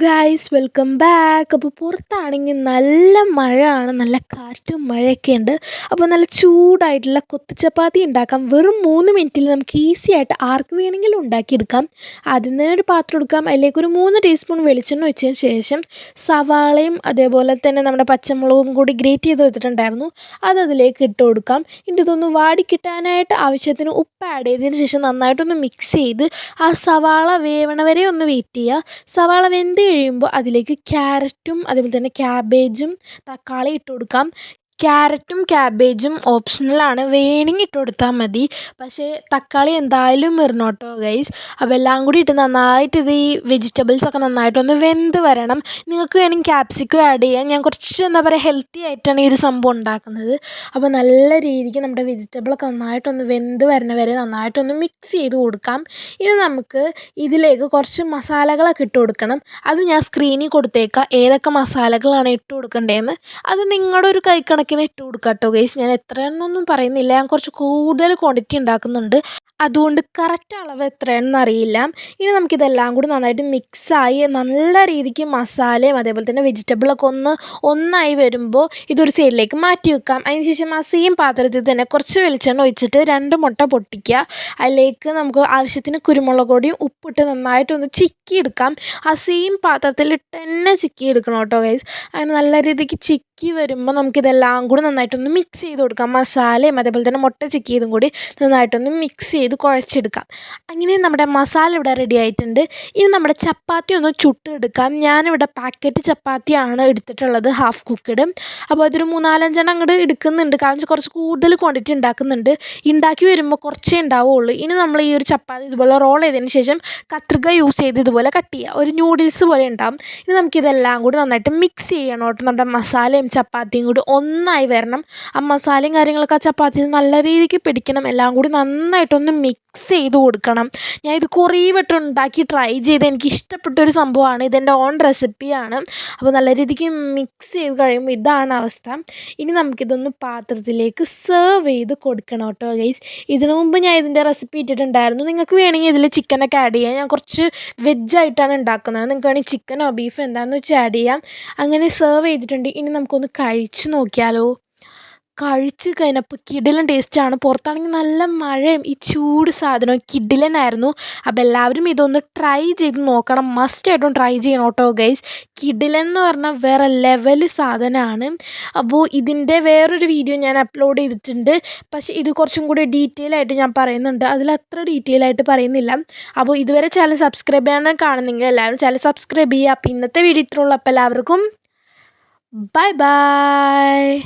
Guys welcome back അപ്പോൾ പുറത്താണെങ്കിൽ നല്ല മഴയാണ് നല്ല കാറ്റും മഴയൊക്കെ ഉണ്ട്. അപ്പോൾ നല്ല ചൂടായിട്ടുള്ള കൊത്തുചപ്പാത്തി ഉണ്ടാക്കാം. വെറും മൂന്ന് മിനിറ്റിൽ നമുക്ക് ഈസി ആയിട്ട് ആർക്ക് വേണമെങ്കിലും ഉണ്ടാക്കിയെടുക്കാം. ആദ്യം തന്നെ ഒരു പാത്രം എടുക്കാം. അതിലേക്ക് ഒരു മൂന്ന് ടീസ്പൂൺ വെളിച്ചെണ്ണ ഒഴിച്ചതിന് ശേഷം സവാളയും അതേപോലെ തന്നെ നമ്മുടെ പച്ചമുളകും കൂടി ഗ്രേറ്റ് ചെയ്ത് വെച്ചിട്ടുണ്ടായിരുന്നു. അത് അതിലേക്ക് ഇട്ട് കൊടുക്കാം. ഇനി ഇതൊന്ന് വാടിക്കിട്ടാനായിട്ട് ആവശ്യത്തിന് ഉപ്പ് ആഡ് ചെയ്തതിന് ശേഷം നന്നായിട്ടൊന്ന് മിക്സ് ചെയ്ത് ആ സവാള വേവണ വരെ ഒന്ന് വെയിറ്റ് ചെയ്യുക. സവാള വെന്ത് കഴിയുമ്പോൾ അതിലേക്ക് ക്യാരറ്റും അതേപോലെ തന്നെ ക്യാബേജും തക്കാളി ഇട്ട് കൊടുക്കാം ക്യാരറ്റും ക്യാബേജും ഓപ്ഷണലാണ്. വേണമെങ്കിൽ ഇട്ട് കൊടുത്താൽ മതി. പക്ഷേ തക്കാളി എന്തായാലും വരണം കേട്ടോ ഗൈസ് അപ്പോൾ എല്ലാം കൂടി ഇട്ട് നന്നായിട്ട് ഇത് ഈ വെജിറ്റബിൾസ് ഒക്കെ നന്നായിട്ടൊന്ന് വെന്ത് വരണം. നിങ്ങൾക്ക് വേണമെങ്കിൽ ക്യാപ്സിക്കം ആഡ് ചെയ്യാം. ഞാൻ കുറച്ച് എന്താ പറയുക ഹെൽത്തി ആയിട്ടാണ് ഈ ഒരു സംഭവം ഉണ്ടാക്കുന്നത്. അപ്പോൾ നല്ല രീതിക്ക് നമ്മുടെ വെജിറ്റബിളൊക്കെ നന്നായിട്ടൊന്ന് വെന്ത് വരണ വരെ നന്നായിട്ടൊന്ന് മിക്സ് ചെയ്ത് കൊടുക്കാം. ഇനി നമുക്ക് ഇതിലേക്ക് കുറച്ച് മസാലകളൊക്കെ ഇട്ട് കൊടുക്കണം. അത് ഞാൻ സ്ക്രീനിൽ കൊടുത്തേക്കാം. ഏതൊക്കെ മസാലകളാണ് ഇട്ട് കൊടുക്കേണ്ടതെന്ന് അത് നിങ്ങളുടെ ഒരു കൈക്കണക്കിന് ഇട്ട് കൊടുക്കുക കേട്ടോ ഗൈസ് ഞാൻ എത്ര എത്രയാണെന്നൊന്നും പറയുന്നില്ല. ഞാൻ കുറച്ച് കൂടുതൽ ക്വാണ്ടിറ്റി ഉണ്ടാക്കുന്നുണ്ട്. അതുകൊണ്ട് കറക്റ്റ് അളവ് എത്രയാണെന്ന് അറിയില്ല. ഇനി നമുക്കിതെല്ലാം കൂടി നന്നായിട്ട് മിക്സായി നല്ല രീതിക്ക് മസാലയും അതേപോലെ തന്നെ വെജിറ്റബിളൊക്കെ ഒന്ന് ഒന്നായി വരുമ്പോൾ ഇതൊരു സൈഡിലേക്ക് മാറ്റി വെക്കാം. അതിന് ശേഷം ആ സെയിം പാത്രത്തിൽ തന്നെ കുറച്ച് വെളിച്ചെണ്ണ ഒഴിച്ചിട്ട് രണ്ട് മുട്ട പൊട്ടിക്കുക. അതിലേക്ക് നമുക്ക് ആവശ്യത്തിന് കുരുമുളക് പൊടിയും ഉപ്പിട്ട് നന്നായിട്ടൊന്ന് ചിക്കി എടുക്കാം ആ സെയിം പാത്രത്തിലിട്ട് തന്നെ ചിക്കി എടുക്കണം കേട്ടോ ഗൈസ് അങ്ങനെ നല്ല രീതിക്ക് ചിക്കി വരുമ്പോൾ നമുക്കിതെല്ലാം കൂടി നന്നായിട്ടൊന്ന് മിക്സ് ചെയ്ത് കൊടുക്കാം. മസാലയും അതേപോലെ തന്നെ മുട്ട ചിക്കിയതും കൂടി നന്നായിട്ടൊന്ന് മിക്സ് ചെയ്ത് കുഴച്ചെടുക്കാം. അങ്ങനെ നമ്മുടെ മസാല ഇവിടെ റെഡി ആയിട്ടുണ്ട്. ഇനി നമ്മുടെ ചപ്പാത്തി ഒന്ന് ചുട്ടെടുക്കാം. ഞാനിവിടെ പാക്കറ്റ് ചപ്പാത്തിയാണ് എടുത്തിട്ടുള്ളത് ഹാഫ് കുക്കഡ് അപ്പോൾ അതൊരു മൂന്നാലഞ്ചെണ്ണം അങ്ങോട്ട് എടുക്കുന്നുണ്ട്. കാരണം കുറച്ച് കൂടുതൽ ക്വാണ്ടിറ്റി ഉണ്ടാക്കുന്നുണ്ട്. ഉണ്ടാക്കി വരുമ്പോൾ കുറച്ചേ ഉണ്ടാവുള്ളൂ. ഇനി നമ്മൾ ഈ ഒരു ചപ്പാത്തി ഇതുപോലെ റോൾ ചെയ്തതിന് ശേഷം കത്രിക യൂസ് ചെയ്ത് ഇതുപോലെ കട്ട് ചെയ്യുക ഒരു ന്യൂഡിൽസ് പോലെ ഉണ്ടാവും. ഇനി നമുക്കിതെല്ലാം കൂടി നന്നായിട്ട് മിക്സ് ചെയ്യണം കേട്ടോ. നമ്മുടെ മസാലയും ചപ്പാത്തിയും കൂടി ഒന്നായി വരണം. ആ മസാലയും കാര്യങ്ങളൊക്കെ ആ ചപ്പാത്തിയിൽ നല്ല രീതിക്ക് പിടിക്കണം. എല്ലാം കൂടി നന്നായിട്ടൊന്ന് മിക്സ് ചെയ്ത് കൊടുക്കണം. ഞാൻ ഇത് കുറേ വട്ടം ഉണ്ടാക്കി ട്രൈ ചെയ്ത് എനിക്ക് ഇഷ്ടപ്പെട്ട ഒരു സംഭവമാണ്. ഇതെന്റെ ഓൺ റെസിപ്പിയാണ് അപ്പോൾ നല്ല രീതിക്ക് മിക്സ് ചെയ്ത് കഴിയുമ്പോൾ ഇതാണ് അവസ്ഥ. ഇനി നമുക്കിതൊന്ന് പാത്രത്തിലേക്ക് സെർവ് ചെയ്ത് കൊടുക്കണം കേട്ടോ ഗൈസ് ഇതിനു മുമ്പ് ഞാൻ ഇതിന്റെ റെസിപ്പി ഇട്ടിട്ടുണ്ടായിരുന്നു. നിങ്ങൾക്ക് വേണമെങ്കിൽ ഇതിൽ ചിക്കനൊക്കെ ആഡ് ചെയ്യാം. ഞാൻ കുറച്ച് വെജ് ആയിട്ടാണ് ഉണ്ടാക്കുന്നത്. നിങ്ങൾക്ക് വേണമെങ്കിൽ ചിക്കനോ ബീഫോ എന്താണെന്ന് വെച്ചാൽ ആഡ് ചെയ്യാം. അങ്ങനെ സെർവ് ചെയ്തിട്ടുണ്ട്. ഇനി നമുക്കൊന്ന് കഴിച്ച് നോക്കിയാലോ? കഴിച്ച് കഴിഞ്ഞപ്പോൾ കിടിലൻ ടേസ്റ്റാണ് പുറത്താണെങ്കിൽ നല്ല മഴയും ഈ ചൂട് സാധനവും കിടിലനായിരുന്നു അപ്പോൾ എല്ലാവരും ഇതൊന്ന് ട്രൈ ചെയ്ത് നോക്കണം. മസ്റ്റായിട്ടും ട്രൈ ചെയ്യണം കേട്ടോ ഗൈസ് കിടിലൻ എന്ന് പറഞ്ഞാൽ വേറെ ലെവൽ സാധനമാണ് അപ്പോൾ ഇതിന്റെ വേറൊരു വീഡിയോ ഞാൻ അപ്ലോഡ് ചെയ്തിട്ടുണ്ട്. പക്ഷേ ഇത് കുറച്ചും കൂടി ഡീറ്റെയിൽ ആയിട്ട് ഞാൻ പറയുന്നുണ്ട്. അതിൽ അത്ര ഡീറ്റെയിൽ ആയിട്ട് പറയുന്നില്ല. അപ്പോൾ ഇതുവരെ ചാനൽ സബ്സ്ക്രൈബ് ചെയ്യാൻ കാണുന്നെങ്കിൽ എല്ലാവരും ചാനൽ സബ്സ്ക്രൈബ് ചെയ്യുക. അപ്പോൾ ഇന്നത്തെ വീഡിയോ ഇത്രയുള്ളൂ അപ്പോൾ എല്ലാവർക്കും Bye-bye.